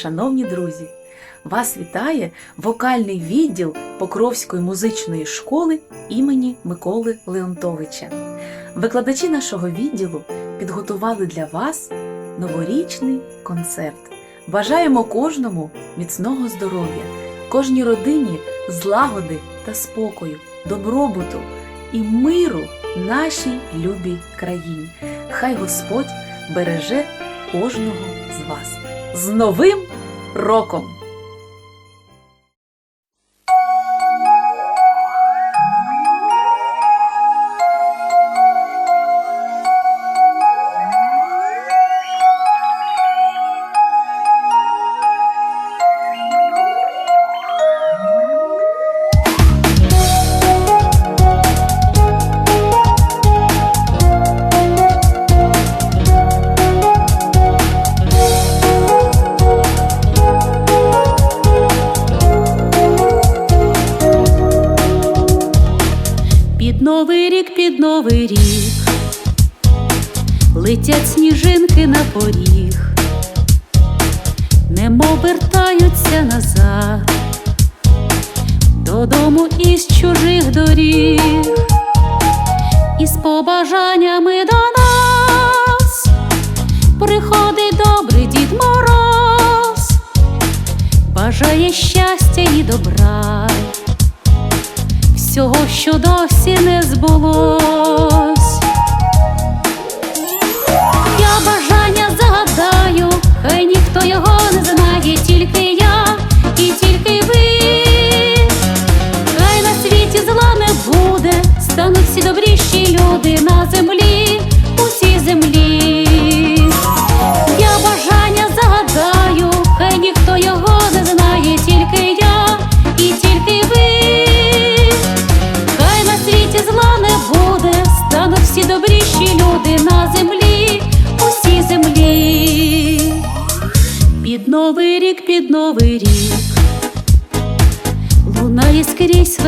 шановні друзі! Вас вітає вокальний відділ Покровської музичної школи імені Миколи Леонтовича. Викладачі нашого відділу підготували для вас новорічний концерт. Бажаємо кожному міцного здоров'я, кожній родині злагоди та спокою, добробуту і миру нашій любій країні. Хай Господь береже кожного з вас. З Новим роком! Новий рік. Летять сніжинки на поріг, немов вертаються назад, додому із чужих доріг, із побажаннями до нас приходить добрий дід Мороз, бажає щастя і добра всього, що досі не збулось.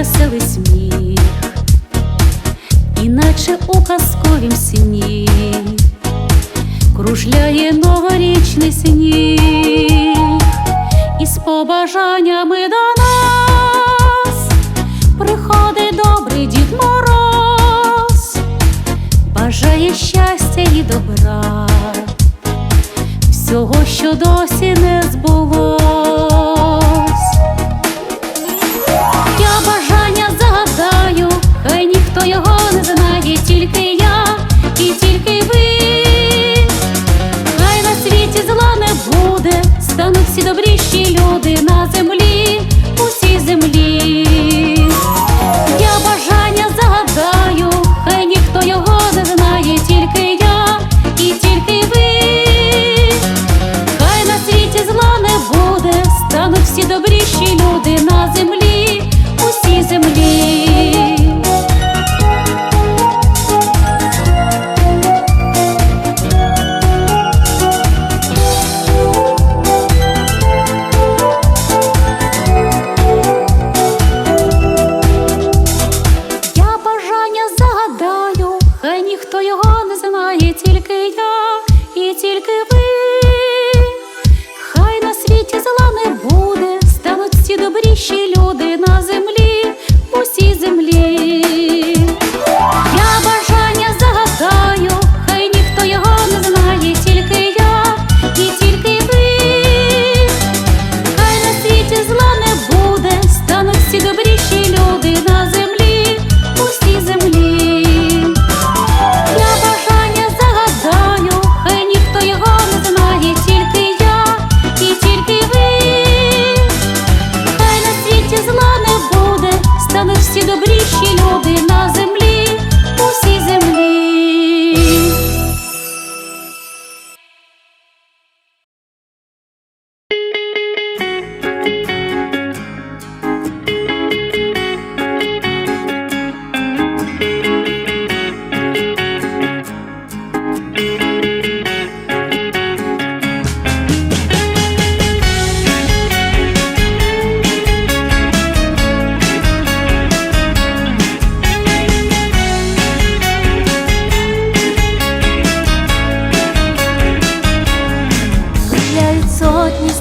Веселий сміх, іначе у казковім сні кружляє новорічний сніг. Із побажаннями до нас приходить добрий дід Мороз, бажає щастя і добра, всього, що досі не збулось. Всі добріші люди на землі, усі землі. Люди на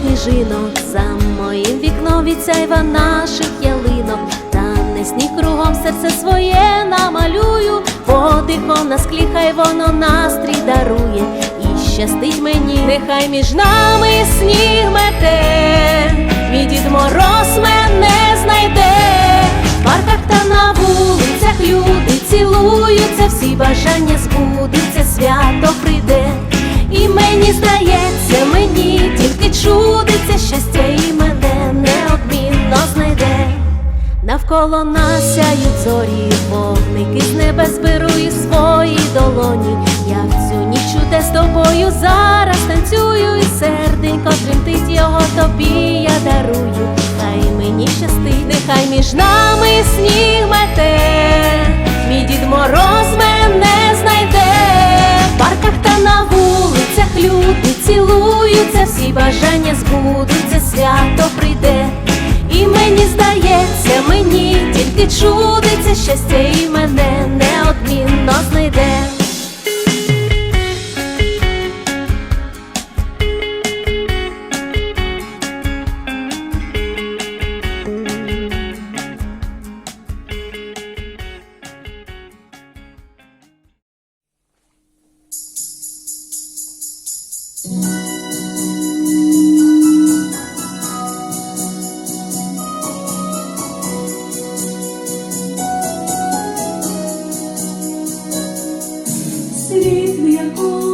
сніжинок, за моїм вікном від наших ялинок, та не сніг кругом серце своє намалюю, подихом на склі, хай воно настрій дарує, і щастить мені, нехай між нами сніг мете, мій дід мороз мене знайде, в парках та на вулицях люди цілуються, всі бажання збудуться, свято прийде. І мені здається, мені тільки чудиться щастя, і мене неодмінно знайде. Навколо нас сяють зорі, вогники з небес беру і свої долоні. Я в цю ніч чуде з тобою зараз танцюю, і серденько тремтить його тобі я дарую. Хай мені щастить, нехай між нами сніг мете, мій дід мороз мене на вулицях люди цілуються, всі бажання збудуться, свято прийде. І мені здається, мені тільки чудиться щастя, і мене неодмінно знайде. Світ, в якому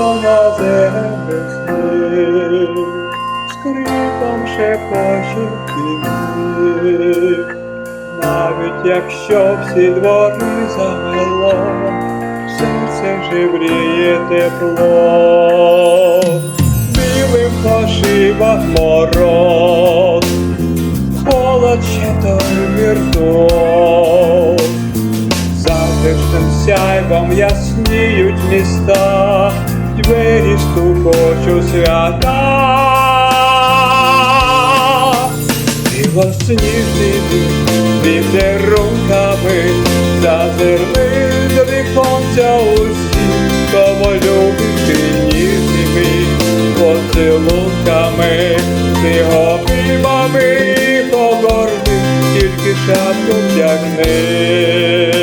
на землю сніг, скрипом шепоче. Навіть якщо всі двори замело, серце жевріє тепло, білим пошивах мороз, холод ще той віртуоз. Затишним сяйвом ясніють міста, двері стукочу свята. Білосніжний вітерунками зазирни до віконця усі, кого любиш ти ніжними поцілунками, ти обіймами погорди, тільки шапку вдягни.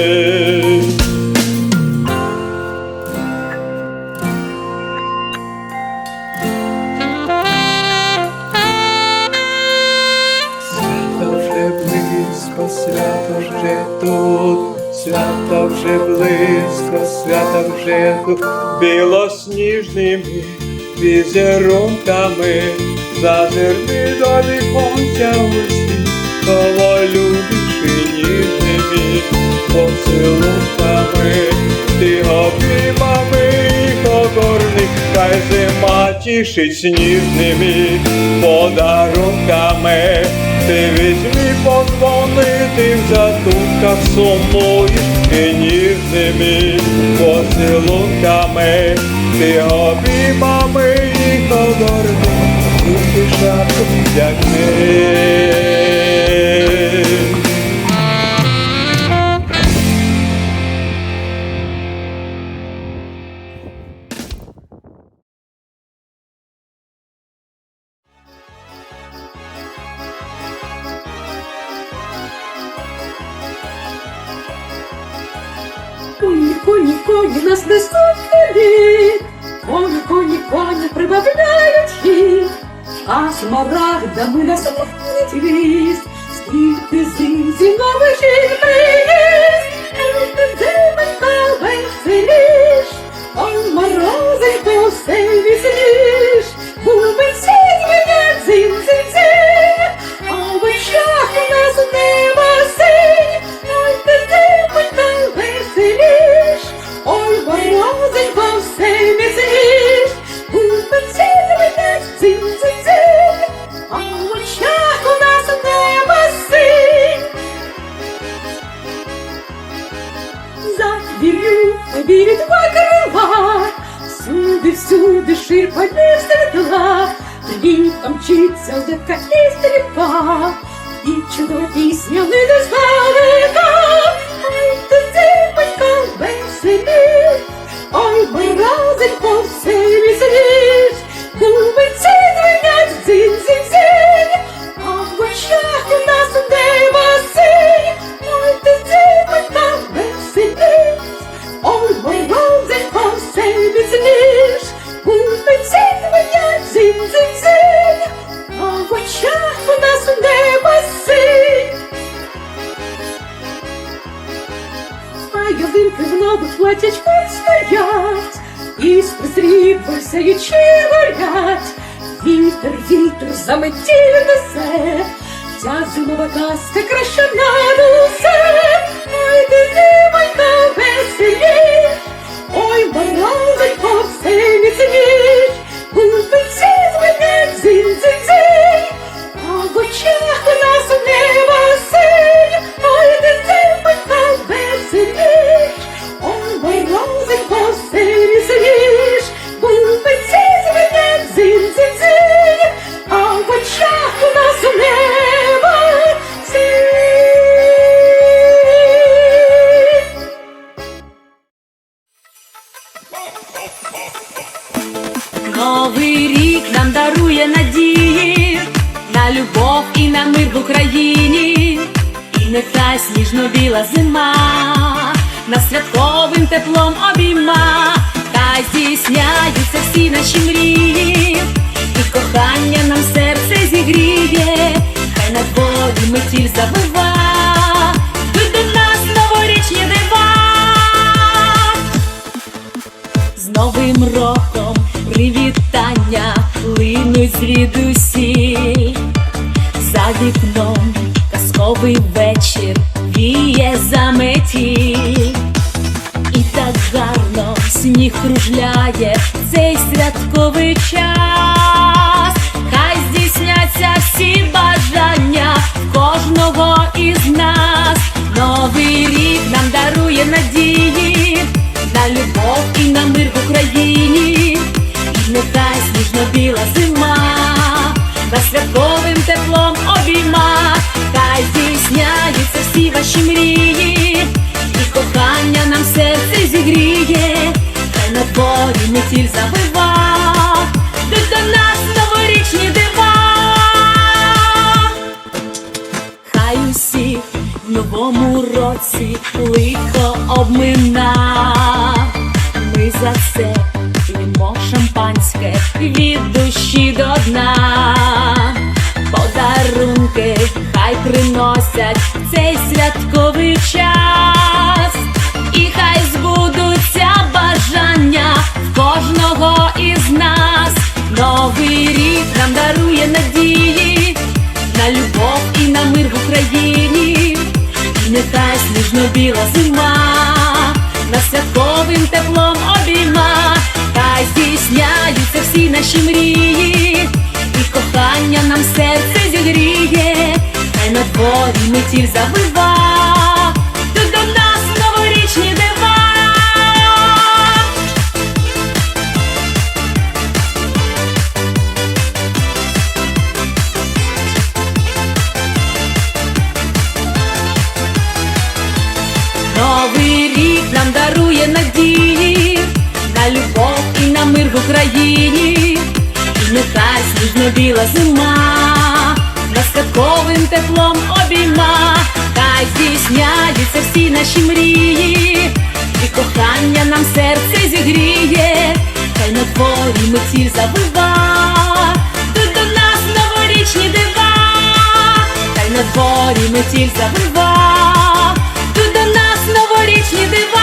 Вже близько, свято вже тут, білосніжними візерунками, зазирни до віконця усі, кого любиш і ніжними поцілунками, ти обіймами їх огорни, хай зима тішить сніжними подарунками. Ти візьми подзвонити в затунках сумуєш і ніжними поцілунками, ти обіймами і ти шапку як Коні, мчиться легка і стріпа, і чудова пісня не ой, Новий рік нам дарує надії на любов і на мир в Україні, і нехай сніжно-біла зима нас святковим теплом обійма, хай здійсняються всі наші мрії, і кохання нам серце зігріє, хай на дворі метіль завива, йдуть звідусіль за вікном казковий вечір віє заметіль. І так гарно сніг кружляє цей святковий час. Хай здійсняться всі бажання кожного із нас. Новий рік нам дарує надії на любов і на мир в Україні. Нехай сніжно-біла зима ваші мрії, і кохання нам серце зігріє, хай на дворі метіль тіль тут приносять цей святковий час. І хай збудуться бажання кожного із нас. Новий рік нам дарує надії на любов і на мир в Україні. І нехай сніжно-біла зима нас святковим теплом обійма, хай здійсняються всі наші мрії, і кохання нам серце зігріє, на дворі метіль завива, тут до нас новорічні дива. Новий рік нам дарує надії на любов і на мир в Україні. І нехай сніжно-біла зима нас святковим теплом обійма, хай здійсняються всі наші мрії, і кохання нам серце зігріє, хай на дворі метіль завива, тут до нас новорічні дива, хай на дворі метіль завива, тут до нас новорічні дива.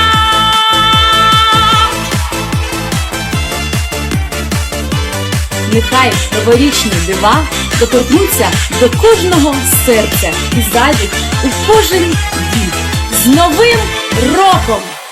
Нехай новорічні дива доторкнуться до кожного серця і зайдуть у кожен дім з новим роком!